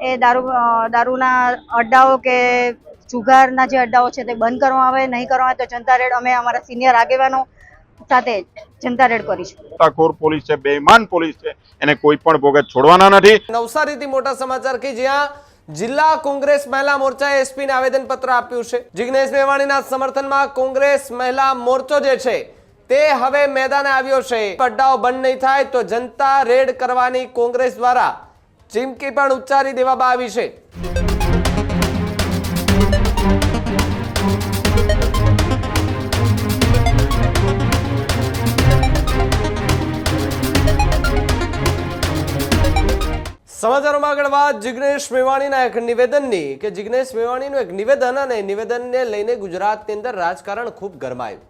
એ દારૂ દારૂના અડ્ડાઓ કે જુગારના જે અડ્ડાઓ છે તે બંધ કરવામાં આવે નહીં કરવામાં આવે તો જનતા રેડ અમે અમારા સિનિયર આગેવાનો સાથે જનતા રેડ કરીશું. પોલીસ છે બેઈમાન પોલીસ છે એને કોઈ પણ ભોગે છોડવાના નથી. નવસારીથી મોટા સમાચાર કે જ્યાં જિલ્લા કોંગ્રેસ મહિલા મોરચાએ એસપીને આવેદન પત્ર આપ્યું છે. જિગ્નેશ મેવાણીના સમર્થનમાં કોંગ્રેસ મહિલા મોરચો જે છે તે હવે મેદાને આવ્યો છે. અડ્ડાઓ બંધ નહીં થાય તો જનતા રેડ કરવાની કોંગ્રેસ દ્વારા ચીમકી પણ ઉચ્ચારી દેવામાં આવી છે. સમાચારોમાં આગળ વાત જિગ્નેશ મેવાણીના એક નિવેદનની, કે જિગ્નેશ મેવાણીનું એક નિવેદન અને નિવેદનને લઈને ગુજરાતની અંદર રાજકારણ ખૂબ ગરમાયું.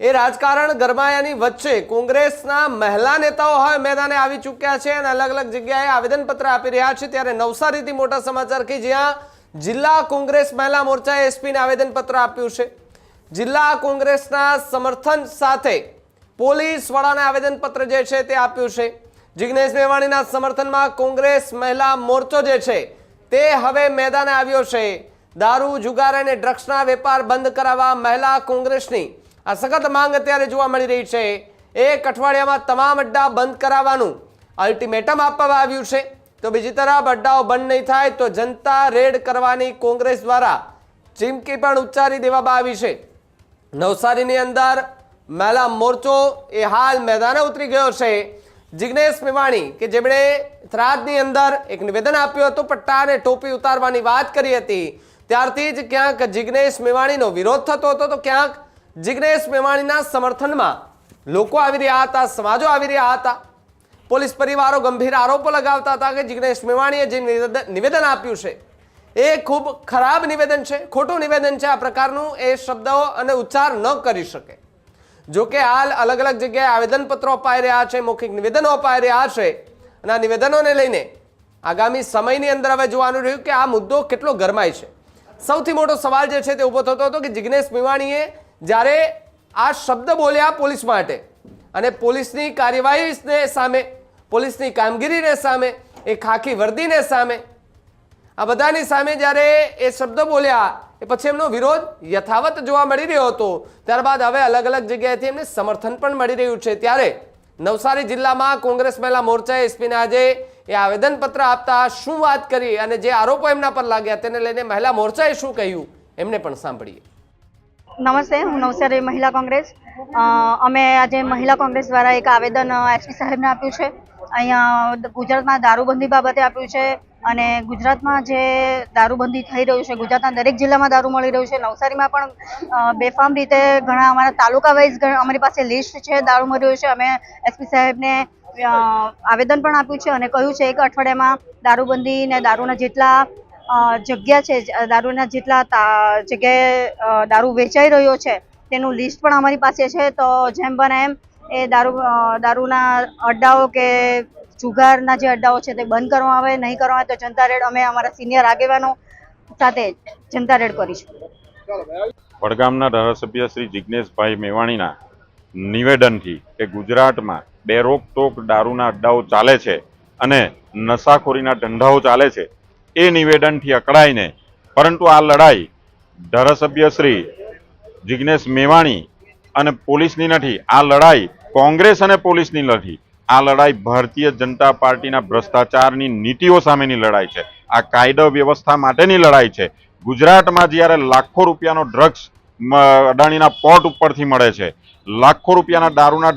એ રાજકારણ ગરમાયાની વચ્ચે કોંગ્રેસના મહિલા નેતાઓ હવે મેદાને આવી ચૂક્યા છે અને અલગ અલગ જગ્યાએ આવેદનપત્ર આપી રહ્યા છે. ત્યારે નવસારીથી મોટા સમાચાર કે જ્યાં જિલ્લા કોંગ્રેસ મહિલા મોરચાએ એસપીને આવેદનપત્ર આપ્યું છે. જિલ્લા કોંગ્રેસના સમર્થન સાથે પોલીસ વડાને આવેદનપત્ર જે છે તે આપ્યું છે. જિજ્ઞેશ મેવાણીના સમર્થનમાં કોંગ્રેસ મહિલા મોરચો જે છે તે હવે મેદાને આવ્યો છે. દારૂ, જુગાર અને ડ્રગ્સના વેપાર બંધ કરાવવા મહિલા કોંગ્રેસની આ સખત માંગ અત્યારે જોવા મળી રહી છે. એક અઠવાડિયામાં તમામ અડ્ડા બંધ કરાવવાનું અલ્ટિમેટમ આપવામાં આવ્યું છે. તો બીજી તરફ અડ્ડાઓ બંધ નહીં થાય તો જનતા રેડ કરવાની કોંગ્રેસ દ્વારા ચીમકી પણ ઉચ્ચારી દેવામાં આવી છે. નવસારીની અંદર મેલા મોરચો એ હાલ મેદાને ઉતરી ગયો છે. જિગ્નેશ મેવાણી કે જેમણે થરાદની અંદર એક નિવેદન આપ્યું હતું, પટ્ટાને ટોપી ઉતારવાની વાત કરી હતી. ત્યારથી જ ક્યાંક જિગ્નેશ મેવાણીનો વિરોધ થતો હતો, તો ક્યાંક જિગ્નેશ મેવાણીના સમર્થનમાં લોકો આવી રહ્યા હતા, સમાજો આવી રહ્યા હતા. પોલીસ પરિવારો ગંભીર આરોપો લગાવતા હતા કે જિગ્નેશ મેવાણીએ જે નિવેદન આપ્યું છે, એ ખૂબ ખરાબ નિવેદન છે, ખોટું નિવેદન છે. આ પ્રકારનું એ શબ્દો અને ઉચ્ચાર ન કરી શકે. જો કે હાલ અલગ અલગ જગ્યાએ આવેદનપત્રો અપાઈ રહ્યા છે, મૌખિક નિવેદનો અપાઈ રહ્યા છે અને આ નિવેદનોને લઈને આગામી સમયની અંદર હવે જોવાનું રહ્યું કે આ મુદ્દો કેટલો ગરમાય છે. સૌથી મોટો સવાલ જે છે તે ઊભો થતો હતો કે જિગ્નેશ મેવાણીએ જ્યારે આ શબ્દ બોલ્યા પોલીસ માટે અને પોલીસની કાર્યવાહીને સામે, પોલીસની કામગીરીને સામે એ ખાખી વર્દીને સામે, આ બધાની સામે જ્યારે એ શબ્દ બોલ્યા, એ પછી એમનો વિરોધ યથાવત જોવા મળી રહ્યો હતો. ત્યારબાદ હવે અલગ અલગ જગ્યાએથી એમને સમર્થન પણ મળી રહ્યું છે. ત્યારે નવસારી જિલ્લામાં કોંગ્રેસ મહિલા મોરચાએ એસપીને આજે એ આવેદનપત્ર આપતા શું વાત કરી અને જે આરોપો એમના પર લાગ્યા, તેને લઈને મહિલા મોરચાએ શું કહ્યું, એમને પણ સાંભળીએ. નમસ્તે, હું નવસારી મહિલા કોંગ્રેસ. અમે આજે મહિલા કોંગ્રેસ દ્વારા એક આવેદન એસપી સાહેબને આપ્યું છે. અહીંયા ગુજરાતમાં દારૂબંધી બાબતે આપ્યું છે અને ગુજરાતમાં જે દારૂબંધી થઈ રહ્યું છે, ગુજરાતના દરેક જિલ્લામાં દારૂ મળી રહ્યું છે. નવસારીમાં પણ બેફામ રીતે ઘણા અમારા તાલુકા વાઇઝ અમારી પાસે લિસ્ટ છે, દારૂ મળી રહ્યું છે. અમે એસપી સાહેબને આવેદન પણ આપ્યું છે અને કહ્યું છે એક અઠવાડિયામાં દારૂબંધી ને દારૂના જેટલા જગ્યા છે દારૂના જેટલા જગ્યાએ દારૂ વેચાઈ રહ્યો છે, તેનું લિસ્ટ પણ અમારી પાસે છે, તો જેમ બને એમ એ દારૂ દારૂના અડ્ડાઓ કે જુગારના જે અડ્ડાઓ છે તે બંધ કરવામાં આવે, નહીં કરવામાં આવે, તો જનતા રેડ, અમે અમારા સિનિયર આગેવાનો સાથે જનતા રેડ કરીશું. વડગામના ધારાસભ્ય શ્રી જિજ્ઞેશભાઈ મેવાણીના નિવેદનથી કે ગુજરાતમાં બે રોકટોક દારૂના અડ્ડાઓ ચાલે છે અને નશાખોરીના ધંધાઓ ચાલે છે એ નિવેદનથી અકળાઈને, પરંતુ આ લડાઈ ધારાસભ્ય શ્રી જિજ્ઞેશ મેવાણી અને પોલીસની નથી, આ લડાઈ કોંગ્રેસ અને પોલીસની નથી. આ લડાઈ ભારતીય જનતા પાર્ટીના ભ્રષ્ટાચારની નીતિઓ સામેની લડાઈ છે. આ કાયદો વ્યવસ્થા માટેની લડાઈ છે. ગુજરાતમાં જ્યારે લાખો રૂપિયાનો ડ્રગ્સ અદાણીના પોર્ટ ઉપરથી મળે છે. લાખો રૂપિયાના દારૂના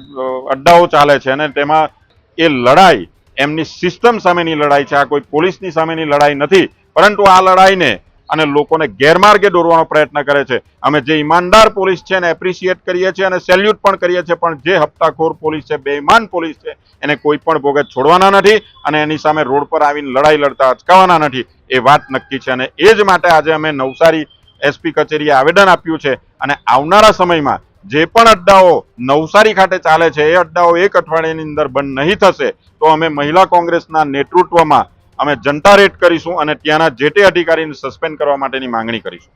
અડ્ડાઓ ચાલે છે અને તેમાં એ લડાઈ એમની સિસ્ટમ સામેની લડાઈ છે. આ કોઈ પોલીસની સામેની લડાઈ નથી. પરંતુ આ લડાઈને અને લોકોને ગેરમાર્ગે દોરવાનો પ્રયત્ન કરે છે. અમે જે ઈમાનદાર પોલીસ છે એને એપ્રિશિએટ કરીએ છીએ અને સેલ્યુટ પણ કરીએ છીએ. પણ જે હપ્તાખોર પોલીસ છે, બેઈમાન પોલીસ છે, એને કોઈ પણ ભોગે છોડવાના નથી અને એની સામે રોડ પર આવીને લડાઈ લડતા અટકાવવાના નથી. એ વાત નક્કી છે અને એ જ માટે આજે અમે નવસારી એસપી કચેરીએ આવેદન આપ્યું છે. અને આવનારા સમયમાં જે પણ અડ્ડાઓ નવસારી ખાતે ચાલે છે, એ અડ્ડાઓ એક અઠવાડિયાની અંદર બંધ નહીં થશે, તો અમે મહિલા કોંગ્રેસના નેતૃત્વમાં અમે જનતા રેટ કરીશું અને ત્યાંના જે તે અધિકારીને સસ્પેન્ડ કરવા માટેની માંગણી કરીશું.